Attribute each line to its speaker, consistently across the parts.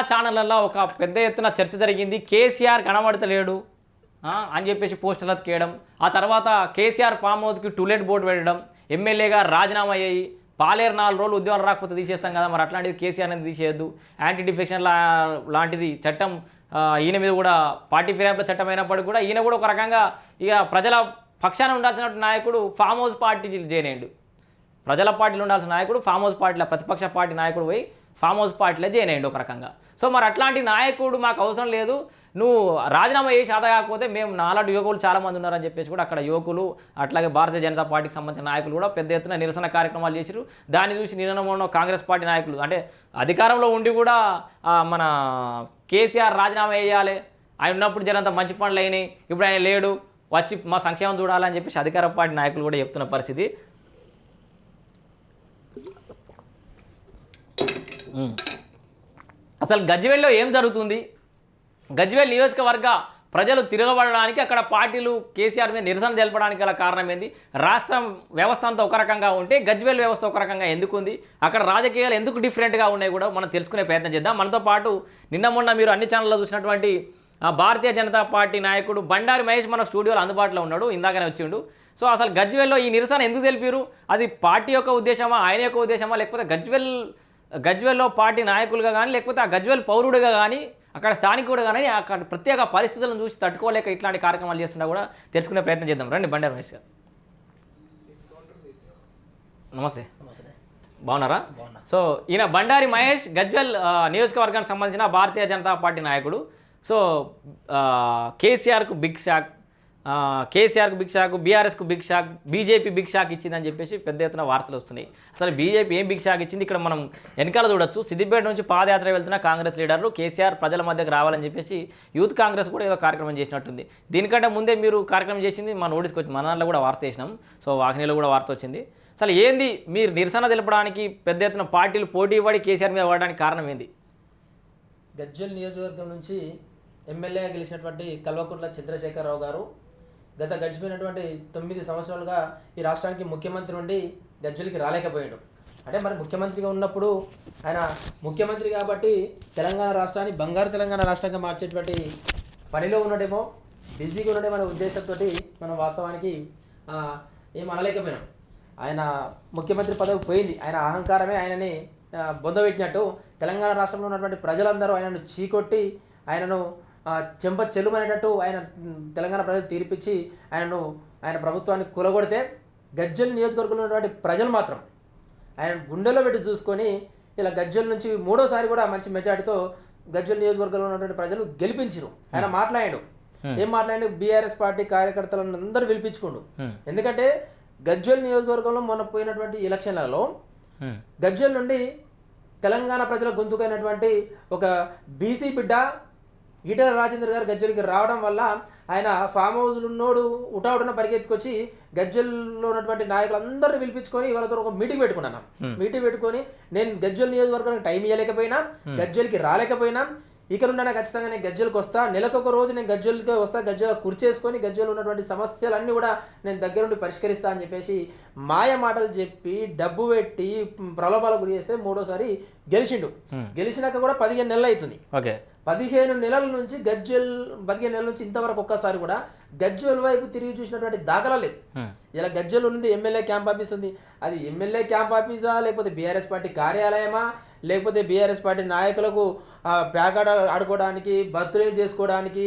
Speaker 1: చాలా ఛానళ్ళల్లో ఒక పెద్ద ఎత్తున చర్చ జరిగింది. కేసీఆర్ కనబడతలేడు అని చెప్పేసి పోస్టర్లు అతికేయడం. ఆ తర్వాత కేసీఆర్ ఫామ్ హౌస్కి టూలెట్ బోర్డు పెట్టడం ఎమ్మెల్యేగా రాజీనామా అయ్యి పాలేరు నాలుగు రోజులు ఉద్యోగాలు రాకపోతే తీసేస్తాం కదా మరి అట్లాంటిది కేసీఆర్ అనేది తీసేయద్దు. యాంటీ డిఫెక్షన్ లా లాంటిది చట్టం ఈయన మీద కూడా పార్టీ ఫిరాయింపుల చట్టం అయినప్పటికీ కూడా ఈయన కూడా ఒక రకంగా ఇక ప్రజల పక్షాన ఉండాల్సిన నాయకుడు ఫామ్ హౌస్ పార్టీ చేయనేయండు ప్రజల పార్టీలో ఉండాల్సిన నాయకుడు ఫామ్ హౌస్ పార్టీలో ప్రతిపక్ష పార్టీ నాయకుడు పోయి ఫామ్ హౌస్ పార్టీలో జాయిన్ అయ్యండి ఒక రకంగా. సో మరి అట్లాంటి నాయకుడు మాకు అవసరం లేదు. నువ్వు రాజీనామా చేసి ఆదా కాకపోతే మేము నాలాంటి యువకులు చాలామంది ఉన్నారని చెప్పేసి కూడా అక్కడ యువకులు అట్లాగే భారతీయ జనతా పార్టీకి సంబంధించిన నాయకులు కూడా పెద్ద ఎత్తున నిరసన కార్యక్రమాలు చేశారు దాన్ని చూసి నిన్న కాంగ్రెస్ పార్టీ నాయకులు అంటే అధికారంలో ఉండి కూడా మన కేసీఆర్ రాజీనామా వేయాలి ఆయన ఉన్నప్పుడు జరంత మంచి పనులు అయినాయి. ఇప్పుడు ఆయన లేడు. వచ్చి మా సంక్షేమం చూడాలని చెప్పేసి అధికార పార్టీ నాయకులు కూడా చెప్తున్న పరిస్థితి. అసలు గజ్వేల్లో ఏం జరుగుతుంది? గజ్వేల్ నియోజకవర్గ ప్రజలు తిరగబడడానికి అక్కడ పార్టీలు కేసీఆర్ మీద నిరసన తెలపడానికి గల కారణం ఏంది? రాష్ట్రం వ్యవస్థ అంతా ఒక రకంగా ఉంటే గజ్వేల్ వ్యవస్థ ఒక రకంగా ఎందుకు ఉంది? అక్కడ రాజకీయాలు ఎందుకు డిఫరెంట్గా ఉన్నాయి కూడా మనం తెలుసుకునే ప్రయత్నం చేద్దాం. మనతో పాటు నిన్న మొన్న మీరు అన్ని ఛానల్లో చూసినటువంటి భారతీయ జనతా పార్టీ నాయకుడు బండారి మహేష్ మన స్టూడియోలో అందుబాటులో ఉన్నాడు ఇందాకనే వచ్చిండు. సో అసలు గజ్వేల్లో ఈ నిరసన ఎందుకు తెలిపారు? అది పార్టీ యొక్క ఉద్దేశమా ఆయన యొక్క ఉద్దేశమా లేకపోతే గజ్వేల్ గజ్వేల్లో పార్టీ నాయకులుగా కానీ లేకపోతే ఆ గజ్వేల్ పౌరుడిగా కానీ అక్కడ స్థానికుడు కానీ అక్కడ ప్రత్యేక పరిస్థితులను చూసి తట్టుకోలేక ఇట్లాంటి కార్యక్రమాలు చేస్తున్నా కూడా తెలుసుకునే ప్రయత్నం చేద్దాం. రండి బండారు మహేష్ గారు నమస్తే. బాగున్నారా? సో ఈయన బండారి మహేష్ గజ్వెల్ నియోజకవర్గానికి సంబంధించిన భారతీయ జనతా పార్టీ నాయకుడు. సో కేసీఆర్కు బిగ్ షాక్ కేసీఆర్కు బిగ్ షాక్ బీఆర్ఎస్కు big shock BJP big shock ఇచ్చిందని చెప్పేసి పెద్ద ఎత్తున వార్తలు వస్తున్నాయి. అసలు బీజేపీ ఏం బిగ్ షాక్ ఇచ్చింది? ఇక్కడ మనం వెనకాల చూడొచ్చు. సిద్దిపేట నుంచి పాదయాత్ర వెళ్తున్న కాంగ్రెస్ లీడర్లు కేసీఆర్ ప్రజల మధ్యకు రావాలని చెప్పేసి యూత్ కాంగ్రెస్ కూడా ఏదో కార్యక్రమం చేసినట్టుంది. దీనికంటే ముందే మీరు కార్యక్రమం చేసింది మా నోటీస్కి వచ్చింది. మన దాంట్లో కూడా వార్త చేసినాం. సో వాకినీలో కూడా వార్త వచ్చింది. అసలు ఏంది? మీరు నిరసన తెలపడానికి పెద్ద ఎత్తున పార్టీలు పోటీ పడి కేసీఆర్ మీద పడడానికి కారణం ఏంది?
Speaker 2: గజ్జల్ నియోజకవర్గం నుంచి ఎమ్మెల్యేగా గెలిచినటువంటి కల్వకుంట్ల చంద్రశేఖరరావు గారు గత గడిచిపోయినటువంటి తొమ్మిది సంవత్సరాలుగా ఈ రాష్ట్రానికి ముఖ్యమంత్రి ఉండి గజ్వెల్కి రాలేకపోయాడు. అంటే మరి ముఖ్యమంత్రిగా ఉన్నప్పుడు ఆయన ముఖ్యమంత్రి కాబట్టి తెలంగాణ రాష్ట్రాన్ని బంగారు తెలంగాణ రాష్ట్రంగా మార్చేటువంటి పనిలో ఉండడేమో బిజీగా ఉండడేమో అనే ఉద్దేశంతో మనం వాస్తవానికి ఏం అనలేకపోయినాం. ఆయన ముఖ్యమంత్రి పదవి పోయింది. ఆయన అహంకారమే ఆయనని బొందబెట్టినట్టు తెలంగాణ రాష్ట్రంలో ఉన్నటువంటి ప్రజలందరూ ఆయనను చీకొట్టి ఆయనను చెంప చెల్లుమనేటట్టు ఆయన తెలంగాణ ప్రజలు తీర్పిచ్చి ఆయనను ఆయన ప్రభుత్వాన్ని కూలగొడితే గజ్జల్ నియోజకవర్గంలో ఉన్నటువంటి ప్రజలు మాత్రం ఆయన గుండెలో పెట్టి చూసుకొని ఇలా గజ్జల్ నుంచి మూడోసారి కూడా మంచి మెజార్టీతో గజ్జల్ నియోజకవర్గంలో ఉన్నటువంటి ప్రజలు గెలిపించారు. ఆయన మాట్లాడాడు. ఏం మాట్లాడి బీఆర్ఎస్ పార్టీ కార్యకర్తలను అందరూ పిలిపించుకోండు. ఎందుకంటే గజ్వెల్ నియోజకవర్గంలో మొన్న పోయినటువంటి ఎలక్షన్లలో. గజ్వెల్ నుండి తెలంగాణ ప్రజల గొంతుకైనటువంటి ఒక బీసీ బిడ్డ ఈటల రాజేందర్ గారు గజ్వెల్కి రావడం వల్ల ఆయన ఫామ్ హౌస్లో ఉన్నోడు ఉటావుటన పరిగెత్తుకొచ్చి గజ్వెల్లో ఉన్నటువంటి నాయకులందరినీ పిలిపించుకొని వాళ్ళతో ఒక మీటింగ్ పెట్టుకున్నాను. మీటింగ్ పెట్టుకొని నేను గజ్వెల్ నియోజకవర్గానికి టైం ఇవ్వలేకపోయినా గజ్వెల్కి రాలేకపోయినా ఇక నుండి నాకు ఖచ్చితంగా నేను గజ్జలకు వస్తా. నెలకొక రోజు నేను గజ్జలకి వస్తా గజ్జల కుర్చేసుకొని గజ్జలు ఉన్నటువంటి సమస్యలన్నీ కూడా నేను దగ్గరుండి పరిష్కరిస్తా అని చెప్పేసి మాయ మాటలు చెప్పి డబ్బు పెట్టి ప్రలోభాలకు గురి చేస్తే మూడోసారి గెలిచిండు. గెలిచినాక కూడా పదిహేను నెలలు అవుతుంది
Speaker 1: ఓకే.
Speaker 2: పదిహేను నెలల నుంచి గజ్వెల్ పదిహేను నెలల నుంచి ఇంతవరకు ఒక్కసారి కూడా గజ్వెల్ వైపు తిరిగి చూసినటువంటి దాఖలా లేదు. ఇలా గజ్వెల్ ఉంది ఎమ్మెల్యే క్యాంప్ ఆఫీస్ ఉంది. అది ఎమ్మెల్యే క్యాంప్ ఆఫీసా లేకపోతే బీఆర్ఎస్ పార్టీ కార్యాలయమా లేకపోతే బీఆర్ఎస్ పార్టీ నాయకులకు ఆ, ప్యాకాట ఆడుకోవడానికి బర్త్డే చేసుకోవడానికి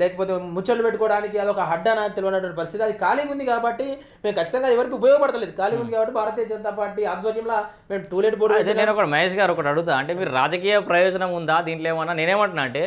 Speaker 2: లేకపోతే ముచ్చట్లు పెట్టుకోవడానికి అదొక హడ్డా నాకు తెలియనటువంటి పరిస్థితి. అది ఖాళీగా ఉంది కాబట్టి మేము ఖచ్చితంగా ఎవరికి ఉపయోగపడతలేదు. ఖాళీ ఉంది కాబట్టి భారతీయ జనతా పార్టీ ఆధ్వర్యంలో మేము టూలెట్ బోర్డు
Speaker 1: అయితే నేను ఒకటి మహేష్ గారు ఒకటి అడుగుతా. అంటే మీరు రాజకీయ ప్రయోజనం ఉందా? దీంట్లో ఏమన్నా? నేనేమంటున్నా అంటే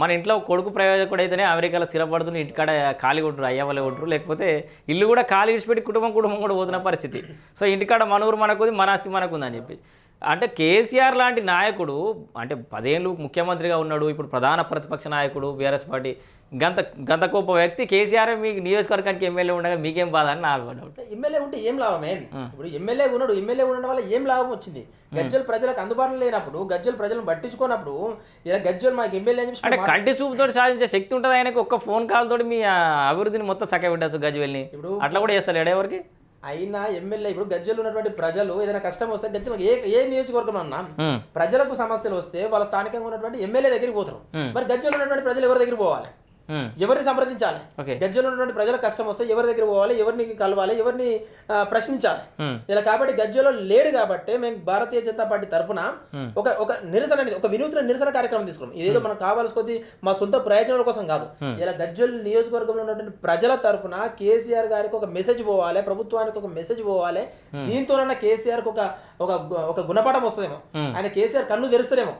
Speaker 1: మన ఇంట్లో కొడుకు ప్రయోజకుడు అయితేనే అమెరికాలో స్థిరపడుతున్న ఇంటికాడ ఖాళీ ఉంటారు అయ్యవలే ఉంటారు. లేకపోతే ఇల్లు కూడా ఖాళీ విడిచిపెట్టి కుటుంబం కుటుంబం కూడా పోతున్న పరిస్థితి. సో ఇంటికాడ మన ఊరు మనకుంది మన ఆస్తి మనకుంది అని చెప్పి. అంటే కేసీఆర్ లాంటి నాయకుడు అంటే పదేళ్ళు ముఖ్యమంత్రిగా ఉన్నాడు ఇప్పుడు ప్రధాన ప్రతిపక్ష నాయకుడు బీఆర్ఎస్ పార్టీ గంత గంత గొప్ప వ్యక్తి కేసీఆర్ మీకు నియోజకవర్గానికి ఎమ్మెల్యే ఉండగా మీకేం బాధ అని నా డౌట్
Speaker 2: ఎమ్మెల్యే ఉంటే ఏం లాభమే ఇప్పుడు ఎమ్మెల్యే ఉన్నాడు ఎమ్మెల్యే ఉండడం వల్ల ఏం లాభం వచ్చింది? గజ్జలు ప్రజలకు అందుబాటులో లేనప్పుడు గజ్జలు ప్రజలను పట్టించుకున్నప్పుడు ఇలా గజ్జలు మాకు ఎమ్మెల్యే అని
Speaker 1: అంటే కంటి చూపుతో సాధించే శక్తి ఉంటుంది ఆయనకు ఒక్క ఫోన్ కాల్ తోటి మీ అభివృద్ధిని మొత్తం చక్క పెట్టచ్చు గజ్వెల్ని
Speaker 2: ఇప్పుడు-
Speaker 1: అట్లా కూడా చేస్తారు ఎవరికి?
Speaker 2: అయినా ఎమ్మెల్యే ఇప్పుడు గజ్జలు ఉన్నటువంటి ప్రజలు ఏదైనా కష్టం వస్తే గజ్జలకు ఏ ఏ నియోజకవర్గం అన్నా. ప్రజలకు సమస్యలు వస్తే వాళ్ళ స్థానికంగా ఉన్నటువంటి ఎమ్మెల్యే దగ్గరికి పోతారు మరి గజ్జలు ఉన్నటువంటి ప్రజలు ఎవరి దగ్గరికి పోవాలి. ఎవరిని సంప్రదించాలి? గజ్జలో ఉన్నటువంటి ప్రజలకు కష్టం వస్తే ఎవరి దగ్గర పోవాలి ఎవరిని కలవాలి ఎవరిని ప్రశ్నించాలి. ఇలా కాబట్టి గజ్జలో లేడు కాబట్టి మేము భారతీయ జనతా పార్టీ తరఫున ఒక ఒక నిరసన అనేది ఒక వినూత్న నిరసన కార్యక్రమం తీసుకున్నాం. ఇదేదో మనకు కావాల్సి కొద్ది మా సొంత ప్రయోజనాల కోసం కాదు. ఇలా గజ్జల్ నియోజకవర్గంలో ఉన్నటువంటి ప్రజల తరపున కేసీఆర్ గారికి ఒక మెసేజ్ పోవాలి ప్రభుత్వానికి ఒక మెసేజ్ పోవాలి. దీంతోనన్నా కేసీఆర్కి ఒక ఒక ఒక గుణపాఠం వస్తుందేమో. ఆయన కేసీఆర్ కన్ను తెరుస్తారేమో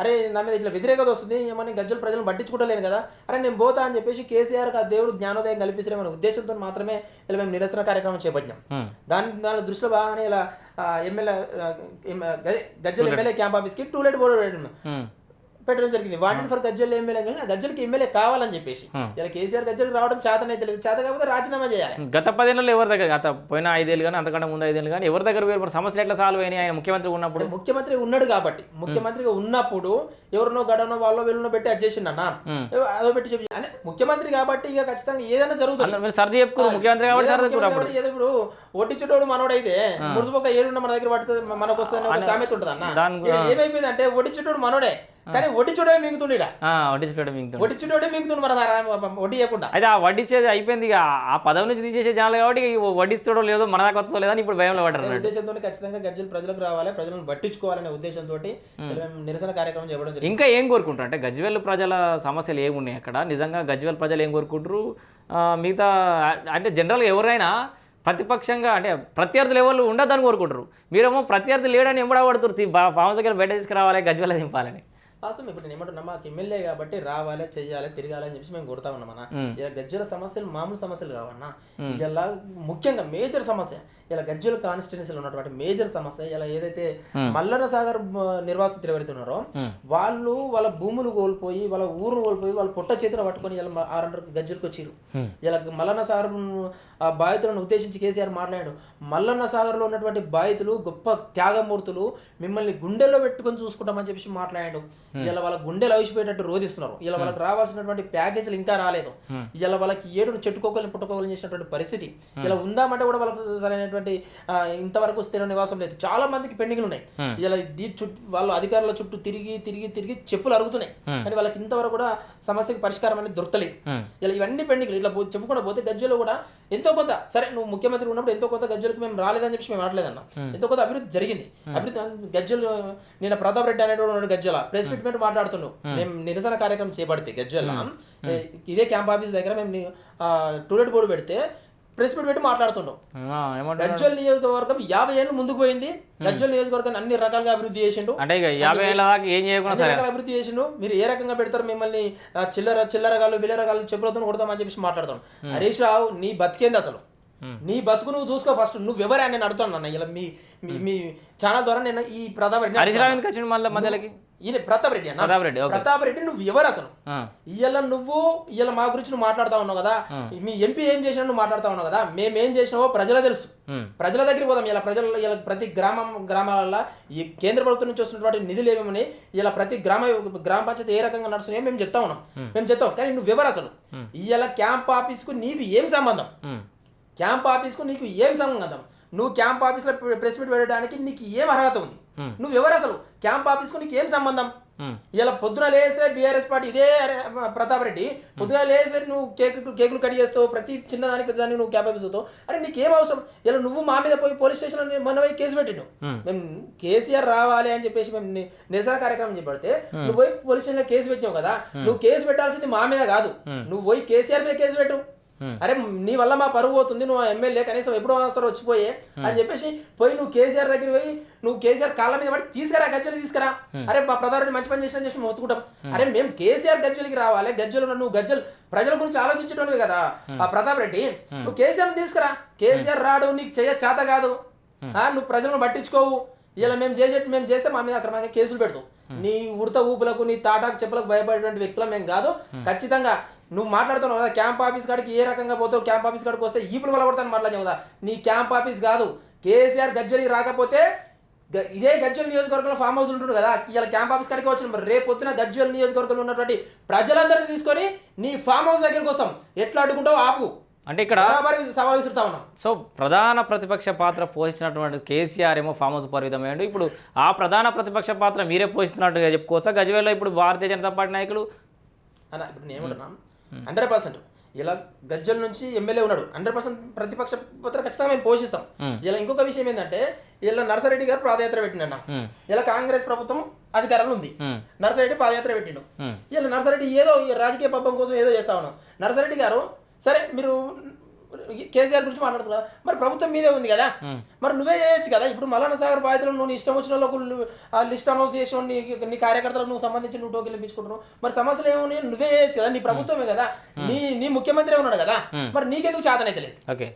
Speaker 2: అరే నా మీద ఇట్లా వ్యతిరేకత వస్తుంది ఏమని గజ్జల ప్రజలను పట్టించుకుంటలేను కదా. అరే నేను పోతా అని చెప్పేసి కేసీఆర్ ఆ దేవుడు జ్ఞానోదయం కల్పిస్తారేమనే ఉద్దేశంతో మాత్రమే ఇలా మేము నిరసన కార్యక్రమం చేపట్టినాం
Speaker 1: ఉమ్.
Speaker 2: దాని దాని దృష్టిలో బాగానే ఇలా ఎమ్మెల్యే గజ్జల ఎమ్మెల్యే క్యాంప్ ఆఫీస్కి టూలెట్ బోర్డు పెట్టడం
Speaker 1: ఉమ్.
Speaker 2: పెట్టడం జరిగింది. వాంటెడ్ ఫర్ గజ్జల్ ఎమ్మెల్యే కానీ ఆ గజ్జలకి ఎమ్మెల్యే కావాలని చెప్పేసి. ఇలా కేసీఆర్ గజ్జలకి రావడం చేతనైతే లేదు. చేత కాకపోతే రాజీనామా చేయాలి.
Speaker 1: గత పదేళ్ళలో ఎవరి దగ్గర గత పోయిన ఐదేళ్ళు కానీ అంతకంటే ముందు ఐదేళ్ళు కానీ ఎవరి దగ్గర వేరు సమస్యలు ఎట్లా సాల్వ్ అయినాయి? ఆయన ముఖ్యమంత్రి ఉన్నప్పుడు?
Speaker 2: ముఖ్యమంత్రి ఉన్నాడు కాబట్టి. ముఖ్యమంత్రిగా ఉన్నప్పుడు ఎవరినో గడనో వాళ్ళో వీళ్ళనో పెట్టి అది చేసిండన్న అదో పెట్టి చెప్పి అంటే ముఖ్యమంత్రి కాబట్టి ఇక ఖచ్చితంగా ఏదైనా జరుగుతుంది.
Speaker 1: సర్ది చెప్పుకోరు ముఖ్యమంత్రి కాబట్టి సర్ది
Speaker 2: ఏదో ఇప్పుడు ఒడ్డిచుట్టోడు మనోడైతే మురుసుపోక ఏడున్న మన దగ్గర పడుతుంది మనకు వస్తుంది సామెత ఉంటుంది అన్న ఏమైపోయింది అంటే ఒడ్డిచుట్టోడు మనోడే. కానీ ఒడ్డిచుడే మింగుతుండే
Speaker 1: ఆ, వడ్డించుకోవడం మిగతా
Speaker 2: ఒడ్డిచుట్టోడే మింగుతుండు మన వడ్డీ చేయకుండా
Speaker 1: అయితే ఆ వడ్డించేది అయిపోయింది ఇక. ఆ పదవి నుంచి తీసేసే జనాలు కాబట్టి వడ్డిస్తాడో లేదో మన దాకా వస్తుందో లేదని ఇప్పుడు భయంలో పడ్డారు.
Speaker 2: ఉద్దేశంతో ఖచ్చితంగా గజ్జలు ప్రజలకు రావాలి ప్రజలను పట్టించుకోవాలనే ఉద్దేశంతో నిరసన కార్యక్రమం చేయడం
Speaker 1: ఇంకా ఏం కోరుకుంటారు? అంటే గజ్వేల్ ప్రజల సమస్యలు ఏమున్నాయి అక్కడ? నిజంగా గజ్వేల్ ప్రజలు ఏం కోరుకుంటారు? మిగతా అంటే జనరల్గా ఎవరైనా ప్రతిపక్షంగా అంటే ప్రత్యర్థులు ఎవరు ఉండొద్దని కోరుకుంటారు. మీరేమో ప్రత్యర్థి లేడని ఎంబడబడుతున్నారు పాము దగ్గర బయట తీసుకురావాలి గజ్వేల్ దింపాలని.
Speaker 2: వాస్తవం ఇప్పుడు నేను ఏమంటున్నా మాకు ఎమ్మెల్యే కాబట్టి రావాలి చెయ్యాలి తిరగాలి అని చెప్పి మేము కొడతా ఉన్నాం అన్న. ఇలా గజ్జల సమస్యలు మామూలు సమస్యలు కావన్నా ఇలా ముఖ్యంగా మేజర్ సమస్య ఇలా గజ్జల కాన్స్టిట్యున్సీలో ఉన్నటువంటి మేజర్ సమస్య ఇలా ఏదైతే మల్లన్న సాగర్ నిర్వాసితులు ఎవరైతే ఉన్నారో వాళ్ళు వాళ్ళ భూములు కోల్పోయి వాళ్ళ ఊరును కోల్పోయి వాళ్ళ పుట్ట చేతిలో పట్టుకొని ఇలా ఆరు గజ్జలకు వచ్చిర్రు. ఇలా మల్లన్న సాగర్ ఆ బాధితులను ఉద్దేశించి కేసీఆర్ మాట్లాడాడు. మల్లన్న సాగర్లో ఉన్నటువంటి బాధితులు గొప్ప త్యాగమూర్తులు మిమ్మల్ని గుండెల్లో పెట్టుకొని చూసుకుంటామని చెప్పేసి మాట్లాడాడు. ఇలా వాళ్ళ గుండెలు అవిసిపోయేటట్టు రోధిస్తున్నారు. ఇలా వాళ్ళకి రావాల్సినటువంటి ప్యాకేజీలు ఇంకా రాలేదు. ఇలా వాళ్ళకి ఏడు చెట్టుకోకలు పుట్టుకోకల్ని చేసినటువంటి పరిస్థితి. ఇలా ఉందామంటే కూడా వాళ్ళకి సరైనటువంటి ఇంతవరకు స్థిర నివాసం లేదు. చాలా మందికి పెండింగ్లు ఉన్నాయి ఇలా దీ చుట్టూ వాళ్ళ అధికారుల చుట్టూ తిరిగి తిరిగి తిరిగి చెప్పులు అరుగుతున్నాయి. కానీ వాళ్ళకి ఇంతవరకు కూడా సమస్యకి పరిష్కారం అనేది దొరకలేదు. ఇలా ఇవన్నీ పెండింగ్లు. ఇట్లా పో- చెప్పుకుండా పోతే గజ్జలో కూడా ఎంతో కొంత సరే నువ్వు ముఖ్యమంత్రి ఉన్నప్పుడు ఎంతో కొంత గజ్జలకు మేము రాలేదని చెప్పి మేము ఆడలేదన్న ఎంతో కొంత అభివృద్ధి జరిగింది. అభివృద్ధి గజ్జలు నేను ప్రతాప్ రెడ్డి అనేటువంటి గజ్జల. ప్రెస్ మీట్ మీద మాట్లాడుతున్నావు మేము నిరసన కార్యక్రమం చేపడితే గజ్జల ఇదే క్యాంప్ ఆఫీస్ దగ్గర మేము టూలెట్ బోర్డు పెడితే ప్రెస్ మీట్ పెట్టి మాట్లాడుతున్నాం. గజ్వల్ నియోజకవర్గం యాభై ఏళ్ళు ముందుకు పోయింది. గజ్వల్ నియోజకవర్గాన్ని అన్ని రకాలుగా అభివృద్ధి చేసిండు.
Speaker 1: అంటే యాభై ఏళ్ళ దాకా ఏం చేయకుండా
Speaker 2: అభివృద్ధి చేసిండు. మీరు ఏ రకంగా పెడతారు మిమ్మల్ని చిల్లర చిల్లరగాళ్ళు బిల్లరగాళ్ళు చెప్పులతో కొడతామని చెప్పేసి మాట్లాడతాం హరీష్ రావు నీ బతికేంది అసలు? నీ బతుకు నువ్వు చూసుకో ఫస్ట్ నువ్వు ఎవరే అని నేను అడుగుతాను అన్న ఇలా మీ మీ- మీ ఛానల్ ద్వారా నేను ఈ ప్రతాప్ రెడ్డి
Speaker 1: హరీష్ రావు ఎందుకు వచ్చిండు మళ్ళీ మధ్యలోకి?
Speaker 2: ఈయన ప్రతాప్ రెడ్డి అన్న.
Speaker 1: ప్రతాప్ రెడ్డి
Speaker 2: ప్రతాప్ రెడ్డి నువ్వు ఎవరు అసలు?
Speaker 1: ఆ,
Speaker 2: ఇవాళ నువ్వు ఇవాళ మా గురించి నువ్వు మాట్లాడుతా ఉన్నావు కదా. మీ ఎంపీ ఏం చేసినా నువ్వు మాట్లాడుతా ఉన్నావు కదా. మేము ఏం చేసినావో ప్రజలకు తెలుసు. ప్రజల దగ్గరికి పోదాం. ఇలా ప్రజల ఇలా ప్రతి గ్రామం గ్రామాలలో ఈ కేంద్ర ప్రభుత్వం నుంచి వస్తున్నటువంటి నిధులు ఏమేమని ఇలా ప్రతి గ్రామ గ్రామ పంచాయతీ ఏ రకంగా నడుస్తున్నాయో మేము చెప్తా ఉన్నాం. మేము చెప్తాం. కానీ నువ్వు ఎవరు అసలు ఇవాళ క్యాంప్ ఆఫీస్కు నీకు ఏం సంబంధం? క్యాంప్ ఆఫీస్కు నీకు ఏం సంబంధం నువ్వు క్యాంప్ ఆఫీస్లో ప్రెస్ మీట్ పెట్టడానికి నీకు ఏం అర్హత ఉంది? నువ్వు ఎవరు అసలు? క్యాంప్ ఆఫీస్కు నీకు ఏం సంబంధం. ఇలా పొద్దున లేసే బీఆర్ఎస్ పార్టీ ఇదే ప్రతాప్ రెడ్డి పొద్దున లేసే నువ్వు కేకులు కేకులు కట్ చేస్తావు ప్రతి చిన్నదానికి పెద్దదానికి నువ్వు క్యాప్ ఆఫీస్ అవుతావు అరే నీకేం అవసరం? ఇలా నువ్వు మా మీద పోయి పోలీస్ స్టేషన్ మొన్న పోయి కేసు పెట్టిండు. మేము కేసీఆర్ రావాలి అని చెప్పేసి మేము నిరసన కార్యక్రమం చేపడితే నువ్వు పోయి పోలీస్ స్టేషన్లో కేసు పెట్టినావు కదా నువ్వు కేసు పెట్టాల్సింది మా మీద కాదు. నువ్వు పోయి కేసీఆర్ మీద కేసు పెట్టు. అరే నీ వల్ల మా పరువు పోతుంది నువ్వు ఎమ్మెల్యే కనీసం ఎప్పుడో అవసరం వచ్చిపోయే అని చెప్పేసి పోయి నువ్వు కేసీఆర్ దగ్గర పోయి నువ్వు కేసీఆర్ కాళ్ళ మీద పడి తీసుకురా గజ్జలు తీసుకురా. అరే మా ప్రధాని మంచి పని చేసిన చెప్పి మేము ఒత్తుకుంటాం. అరే మేము కేసీఆర్ గజ్జలకి రావాలి గజ్జలు నువ్వు గజ్జలు ప్రజల గురించి ఆలోచించడమే కదా. ఆ. ప్రతాప్ రెడ్డి నువ్వు కేసీఆర్ తీసుకురా. కేసీఆర్ రాడు నీకు చేయ చేత కాదు. ఆ, నువ్వు ప్రజలను పట్టించుకోవు. ఇలా మేము చేసే మేము చేస్తే మా మీద అక్రమంగా కేసులు పెడతావు. నీ ఉడత ఊపులకు నీ తాటాకు చెప్పులకు భయపడేటువంటి వ్యక్తులం మేము కాదు. ఖచ్చితంగా నువ్వు మాట్లాడుతున్నావు కదా క్యాంప్ ఆఫీస్ కాడికి ఏ రకంగా పోతావు క్యాంప్ ఆఫీస్ కాడికి వస్తే ఈపులు వలగొడతాను మాట్లాడినావు కదా. నీ క్యాంప్ ఆఫీస్ కాదు. కేసీఆర్ గజ్జలికి రాకపోతే ఇదే గజ్వల్ నియోజకవర్గంలో ఫామ్ హౌస్ ఉంటుంది కదా. ఇలా క్యాంప్ ఆఫీస్ కాడికి వచ్చిన మరి రేపు పొద్దున గజ్వల్ నియోజకవర్గంలో ఉన్నటువంటి ప్రజలందరినీ తీసుకొని నీ ఫామ్ హౌస్ దగ్గరికి వస్తాం. ఎట్లా అడ్డుకుంటావు ఆపు.
Speaker 1: అంటే ఇక్కడ
Speaker 2: సవాల్ విసురుతా ఉన్నాం.
Speaker 1: సో ప్రధాన ప్రతిపక్ష పాత్ర పోషించినటువంటి కేసీఆర్ ఏమో ఫామ్ హౌస్ పరిమితమయ్యాడు. ఇప్పుడు ఆ ప్రధాన ప్రతిపక్ష పాత్ర మీరే పోషిస్తున్నట్టుగా చెప్పుకోవచ్చా? గజ్వేల్లో ఇప్పుడు భారతీయ జనతా పార్టీ నాయకులు?
Speaker 2: అన్న ఇప్పుడు నేను హండ్రెడ్ పర్సెంట్. ఇలా గజ్జల నుంచి ఎమ్మెల్యే ఉన్నాడు. హండ్రెడ్ పర్సెంట్ ప్రతిపక్ష పాత్ర ఖచ్చితంగా మేము పోషిస్తాం. ఇలా ఇంకొక విషయం ఏంటంటే ఇలా నర్సారెడ్డి గారు పాదయాత్ర పెట్టిండన్న. ఇలా కాంగ్రెస్ ప్రభుత్వం అధికారంలో ఉంది. నర్సారెడ్డి పాదయాత్ర పెట్టిండు. ఇలా నర్సారెడ్డి ఏదో రాజకీయ పబ్బం కోసం ఏదో చేస్తా ఉన్నాం. నర్సారెడ్డి గారు సరే మీరు కేసీఆర్ గురించి మాట్లాడుతున్నారు మరి ప్రభుత్వం మీదే ఉంది కదా? మరి నువ్వే చేయొచ్చు కదా? ఇప్పుడు మల్లన్న సాగర్ బాధితులు నువ్వు ఇష్టం వచ్చిన వాళ్ళకు ఆ లిస్ట్ అనౌన్స్ చేసి నీ నీ కార్యకర్తలకు నువ్వు సంబంధించి నువ్వు టోకెన్లు ఇప్పించుకుంటున్నావు మరి సమస్యలు ఏమున్నాయి? నువ్వే చేయొచ్చు కదా? నీ ప్రభుత్వమే కదా? నీ నీ ముఖ్యమంత్రి ఉన్నాడు కదా? మరి నీకెందుకు చేతనైతే లేదు?
Speaker 1: ఓకే.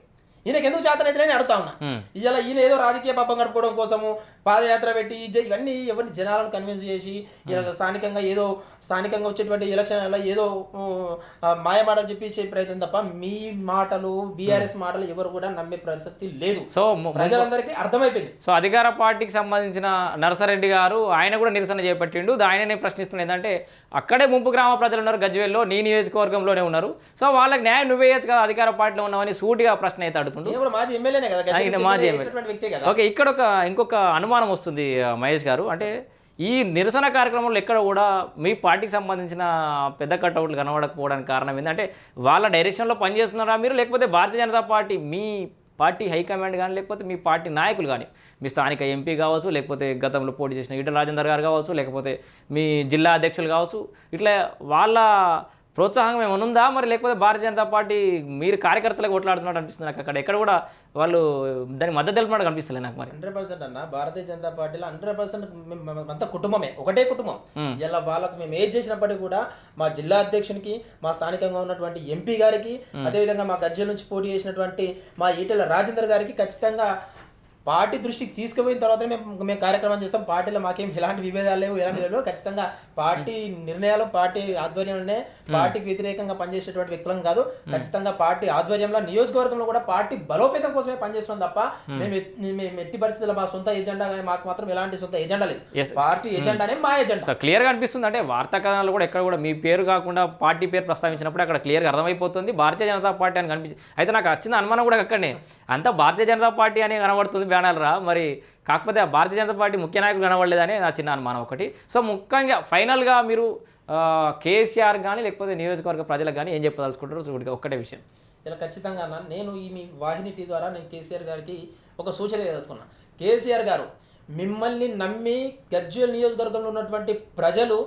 Speaker 2: ఈయనకి ఎందుకు చేతనైతే లేని అడుగుతా ఉన్నా. ఇవాళ ఈయన ఏదో రాజకీయ పాపం గడుపుకోవడం కోసము పాదయాత్ర పెట్టి ఇవన్నీ ఎవరిని జనాలను కన్విన్స్ చేసి ఇలా స్థానికంగా ఏదో స్థానికంగా వచ్చేటువంటి ఎలక్షన్ ఏదో ఊ, ఆ, మాయ మాటలు చెప్పించే ప్రయత్నం తప్ప మీ మాటలు బీఆర్ఎస్ మాటలు ఎవరు కూడా నమ్మే ప్రసక్తి లేదు.
Speaker 1: సో
Speaker 2: ప్రజలందరికీ అర్థమైపోయింది.
Speaker 1: సో అధికార పార్టీకి సంబంధించిన నరసరెడ్డి గారు ఆయన కూడా నిరసన చేపట్టిండు. ఆయననే ప్రశ్నిస్తున్న ఏంటంటే అక్కడే ముంపు గ్రామ ప్రజలు ఉన్నారు గజ్వేల్లో నీ నియోజకవర్గంలోనే ఉన్నారు. సో వాళ్ళకి న్యాయం నువ్వే చేయొచ్చు కదా అధికార పార్టీలో ఉన్నావని సూటిగా ప్రశ్న అయితే
Speaker 2: కూడా మాజీ ఎమ్మెల్యేనే కదా
Speaker 1: ఆయన ఓకే ఇక్కడ ఒక ఇంకొక అనుమానం వస్తుంది మహేష్ గారు. అంటే ఈ నిరసన కార్యక్రమంలో ఎక్కడ కూడా మీ పార్టీకి సంబంధించిన పెద్ద కట్అవుట్లు కనబడకపోవడానికి కారణం ఏంటంటే వాళ్ళ డైరెక్షన్లో పనిచేస్తున్నారా మీరు లేకపోతే భారతీయ జనతా పార్టీ మీ పార్టీ హైకమాండ్ కానీ లేకపోతే మీ పార్టీ నాయకులు కానీ మీ స్థానిక ఎంపీ కావచ్చు లేకపోతే గతంలో పోటీ చేసిన ఈటల రాజేందర్ గారు కావచ్చు లేకపోతే మీ జిల్లా అధ్యక్షులు కావచ్చు ఇట్లా వాళ్ళ ప్రోత్సాహం ఏమైనా ఉందా? మరి లేకపోతే భారతీయ జనతా పార్టీ మీరు కార్యకర్తలకు కొట్లాడుతున్నట్టు అనిపిస్తుంది నాకు అక్కడ. ఎక్కడ కూడా వాళ్ళు దానికి మద్దతు తెలుపునట్టు కనిపిస్తలేదు నాకు మరి.
Speaker 2: హండ్రెడ్ పర్సెంట్ అన్న భారతీయ జనతా పార్టీలో హండ్రెడ్ పర్సెంట్ అంతా కుటుంబమే ఒకటే కుటుంబం. ఇలా వాళ్ళకు మేము ఏది చేసినప్పటికీ కూడా మా జిల్లా అధ్యక్షునికి మా స్థానికంగా ఉన్నటువంటి ఎంపీ గారికి అదేవిధంగా మా గజ్జల నుంచి పోటీ చేసినటువంటి మా ఈటెల రాజేందర్ గారికి ఖచ్చితంగా పార్టీ దృష్టికి తీసుకుపోయిన తర్వాత మేము మేము కార్యక్రమం చేస్తాం. పార్టీలో మాకేం ఎలాంటి విభేదాలు లేవు ఎలాంటి లేవు. ఖచ్చితంగా పార్టీ నిర్ణయాలు పార్టీ ఆధ్వర్యంలోనే పార్టీకి వ్యతిరేకంగా పనిచేసేటువంటి వ్యక్తులం కాదు. ఖచ్చితంగా పార్టీ ఆధ్వర్యంలో నియోజకవర్గంలో కూడా పార్టీ బలోపేతం కోసమే పనిచేస్తున్నాం తప్ప మేము. మేము ఎట్టి పరిస్థితుల్లో మా సొంత ఎజెండా మాకు మాత్రం ఎలాంటి సొంత ఎజెండా లేదు. పార్టీ ఎజెండానే మా ఎజెండా.
Speaker 1: సో క్లియర్గా అనిపిస్తుంది. అంటే వార్తా కథనాలు కూడా ఎక్కడ కూడా మీ పేరు కాకుండా పార్టీ పేరు ప్రస్తావించినప్పుడు అక్కడ క్లియర్గా అర్థమైపోతుంది. భారతీయ జనతా పార్టీ అని కనిపించింది అయితే నాకు వచ్చిన అనుమానం కూడా అక్కడనే. అంతా భారతీయ జనతా పార్టీ అని కనబడుతుంది. బ్యానర్ రా మరి కాకపోతే ఆ భారతీయ జనతా పార్టీ ముఖ్య నాయకులు కనబడలేదని నా చిన్న అనుమానం ఒకటి. సో ముఖ్యంగా ఫైనల్గా మీరు కేసీఆర్ కానీ లేకపోతే నియోజకవర్గ ప్రజలకు కానీ ఏం చెప్పదలుచుకుంటారు చూడండి ఒక్కటే విషయం.
Speaker 2: ఇలా ఖచ్చితంగా అన్న నేను ఈ మీ వాహిని టీ ద్వారా నేను కేసీఆర్ గారికి ఒక సూచన చేసుకున్నా కేసీఆర్ గారు మిమ్మల్ని నమ్మి గజ్వేల్ నియోజకవర్గంలో ఉన్నటువంటి ప్రజలు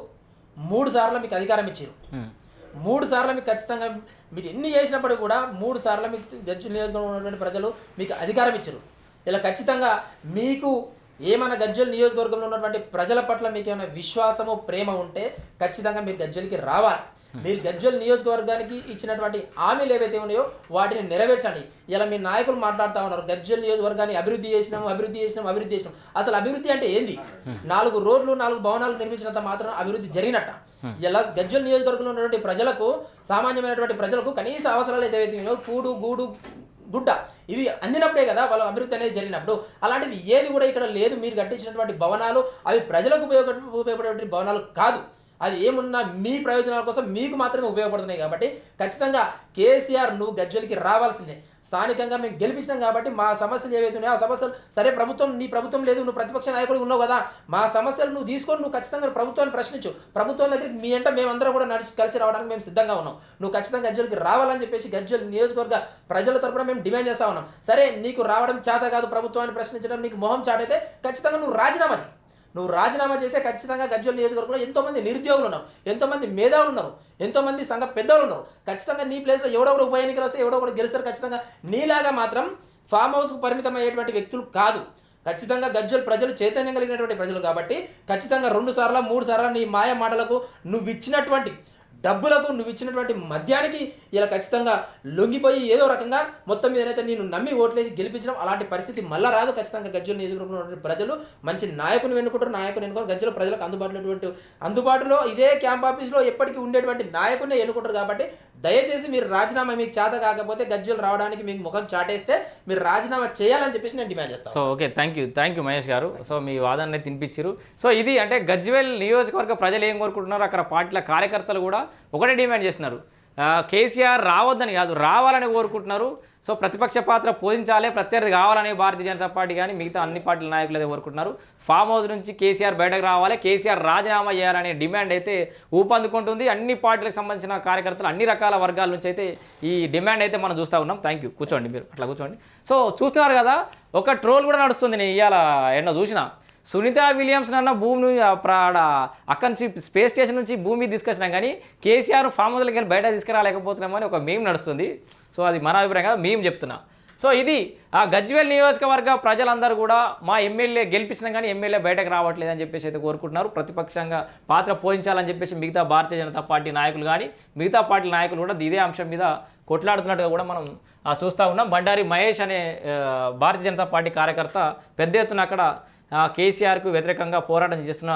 Speaker 2: మూడు సార్లు మీకు అధికారం ఇచ్చారు. మూడు సార్లు మీకు ఖచ్చితంగా మీరు ఎన్ని చేసినప్పటికీ కూడా మూడు సార్లు మీకు గజ్వేల్ నియోజకవర్గంలో ఉన్నటువంటి ప్రజలు మీకు అధికారం ఇచ్చారు ఇలా ఖచ్చితంగా మీకు ఏమైనా గజ్వేల్ నియోజకవర్గంలో ఉన్నటువంటి ప్రజల పట్ల మీకు ఏమైనా విశ్వాసము ప్రేమ ఉంటే ఖచ్చితంగా మీరు గజ్వేల్కి రావాలి. మీరు గజ్వేల్ నియోజకవర్గానికి ఇచ్చినటువంటి హామీలు ఏవైతే ఉన్నాయో వాటిని నెరవేర్చండి. ఇలా మీ నాయకులు మాట్లాడుతూ ఉన్నారు. గజ్వేల్ నియోజకవర్గాన్ని అభివృద్ధి చేసినాం అభివృద్ధి చేసినాం అభివృద్ధి చేసినాం అసలు అభివృద్ధి అంటే ఏంది? నాలుగు రోడ్లు నాలుగు భవనాలు నిర్మించినంత మాత్రం అభివృద్ధి జరిగినట్ట. ఇలా గజ్వేల్ నియోజకవర్గంలో ఉన్నటువంటి ప్రజలకు సామాన్యమైనటువంటి ప్రజలకు కనీస అవసరాలు ఏదైతే ఉన్నాయో కూడు గూడు గుడ్డ. ఇవి అందినప్పుడే కదా వాళ్ళ అభివృద్ధి అనేది జరిగినప్పుడు. అలాంటిది ఏది కూడా ఇక్కడ లేదు. మీరు కట్టించినటువంటి భవనాలు అవి ప్రజలకు ఉపయోగ ఉపయోగపడేటువంటి భవనాలు కాదు. అది ఏమున్నా మీ ప్రయోజనాల కోసం మీకు మాత్రమే ఉపయోగపడుతున్నాయి కాబట్టి ఖచ్చితంగా కేసీఆర్ నువ్వు గజ్వెల్కి రావాల్సిందే. స్థానికంగా మేము గెలిపించాం కాబట్టి మా సమస్యలు ఏవైతే ఉన్నాయో ఆ సమస్యలు సరే ప్రభుత్వం నీ ప్రభుత్వం లేదు నువ్వు ప్రతిపక్ష నాయకుడు ఉన్నావు కదా మా సమస్యలు నువ్వు తీసుకొని నువ్వు ఖచ్చితంగా ప్రభుత్వాన్ని ప్రశ్నించు. ప్రభుత్వం దగ్గరికి మీ అంటే మేమందరం కూడా నడిచి కలిసి రావడానికి మేము సిద్ధంగా ఉన్నాం. నువ్వు ఖచ్చితంగా గజ్జలకి రావాలని చెప్పేసి గజ్వెల్ నియోజకవర్గ ప్రజల తరపున మేము డిమాండ్ చేస్తా ఉన్నాం. సరే నీకు రావడం చేత కాదు ప్రభుత్వాన్ని ప్రశ్నించడం నీకు మొహం చాటైతే ఖచ్చితంగా నువ్వు రాజీనామా చేయి నువ్వు రాజీనామా చేస్తే ఖచ్చితంగా గజ్వల్ నియోజకవర్గంలో ఎంతోమంది నిరుద్యోగులు ఉన్నారు ఎంతోమంది మేధావులు ఉన్నారు ఎంతోమంది సంఘ పెద్దలు ఉన్నారు. ఖచ్చితంగా నీ ప్లేస్లో ఎవడొకడు ఉప ఎన్నికలు వస్తే ఎవడొకడు గెలుస్తారు ఖచ్చితంగా. నీలాగా మాత్రం ఫామ్ హౌస్కు పరిమితమయ్యేటువంటి వ్యక్తులు కాదు. ఖచ్చితంగా గజ్వల్ ప్రజలు చైతన్యం కలిగినటువంటి ప్రజలు కాబట్టి ఖచ్చితంగా రెండు సార్లు మూడు సార్లు నీ మాయ మాటలకు నువ్వు ఇచ్చినటువంటి డబ్బులకు నువ్వు ఇచ్చినటువంటి మద్యానికి ఇలా ఖచ్చితంగా లొంగిపోయి ఏదో రకంగా మొత్తం మీద అయితే నేను నమ్మి ఓట్లేసి గెలిపించడం అలాంటి పరిస్థితి మళ్ళా రాదు. ఖచ్చితంగా గజ్జల నియోజకవర్గంలో ప్రజలు మంచి నాయకుని వెనుకుంటారు నాయకుని ఎన్నుకొని గజ్జల ప్రజలకు అందుబాటులో అందుబాటులో ఇదే క్యాంప్ ఆఫీస్లో ఎప్పటికీ ఉండేటువంటి నాయకుడిని ఎన్నుకుంటారు కాబట్టి దయచేసి మీరు రాజీనామా మీకు చేత కాకపోతే గజ్జలు రావడానికి మీకు ముఖం చాటేస్తే మీరు రాజీనామా చేయాలని చెప్పేసి నేను డిమాండ్ చేస్తాను
Speaker 1: so okay thank you thank you Mahesh గారు. సో మీ వాదనని తినిపించారు. సో ఇది అంటే గజ్వేల్ నియోజకవర్గ ప్రజలు ఏం కోరుకుంటున్నారు అక్కడ పార్టీల కార్యకర్తలు కూడా ఒకటే డిమాండ్ చేస్తున్నారు. కేసీఆర్ రావద్దని కాదు రావాలని కోరుకుంటున్నారు. సో ప్రతిపక్ష పాత్ర పోషించాలి ప్రత్యర్థి కావాలని భారతీయ జనతా పార్టీ కానీ మిగతా అన్ని పార్టీల నాయకులు అయితే కోరుకుంటున్నారు. ఫామ్ హౌస్ నుంచి కేసీఆర్ బయటకు రావాలి కేసీఆర్ రాజీనామా చేయాలనే డిమాండ్ అయితే ఊపందుకుంటుంది. అన్ని పార్టీలకు సంబంధించిన కార్యకర్తలు అన్ని రకాల వర్గాల నుంచి అయితే ఈ డిమాండ్ అయితే మనం చూస్తూ ఉన్నాం. థ్యాంక్ యూ కూర్చోండి మీరు అట్లా కూర్చోండి. సో చూస్తున్నారు కదా ఒక ట్రోల్ కూడా నడుస్తుంది నేను ఇవాళ ఎన్నో చూసినా. సునీత విలియమ్స్ అన్న భూమి నుంచి అక్కడి నుంచి స్పేస్ స్టేషన్ నుంచి భూమి తీసుకొచ్చినాం కానీ కేసీఆర్ ఫామ్ హౌస్లకి వెళ్ళి బయట తీసుకురాలేకపోతున్నామో అని ఒక మేము నడుస్తుంది. సో అది మన అభిప్రాయంగా మేము చెప్తున్నా. సో ఇది ఆ గజ్వేల్ నియోజకవర్గ ప్రజలందరూ కూడా మా ఎమ్మెల్యే గెలిపించినా కానీ ఎమ్మెల్యే బయటకు రావట్లేదని చెప్పేసి అయితే కోరుకుంటున్నారు. ప్రతిపక్షంగా పాత్ర పోషించాలని చెప్పేసి మిగతా భారతీయ జనతా పార్టీ నాయకులు కానీ మిగతా పార్టీ నాయకులు కూడా ఇదే అంశం మీద కొట్లాడుతున్నట్టుగా కూడా మనం చూస్తూ ఉన్నాం. బండారి మహేష్ అనే భారతీయ జనతా పార్టీ కార్యకర్త పెద్ద ఎత్తున అక్కడ కేసీఆర్కు వ్యతిరేకంగా పోరాటం చేస్తున్న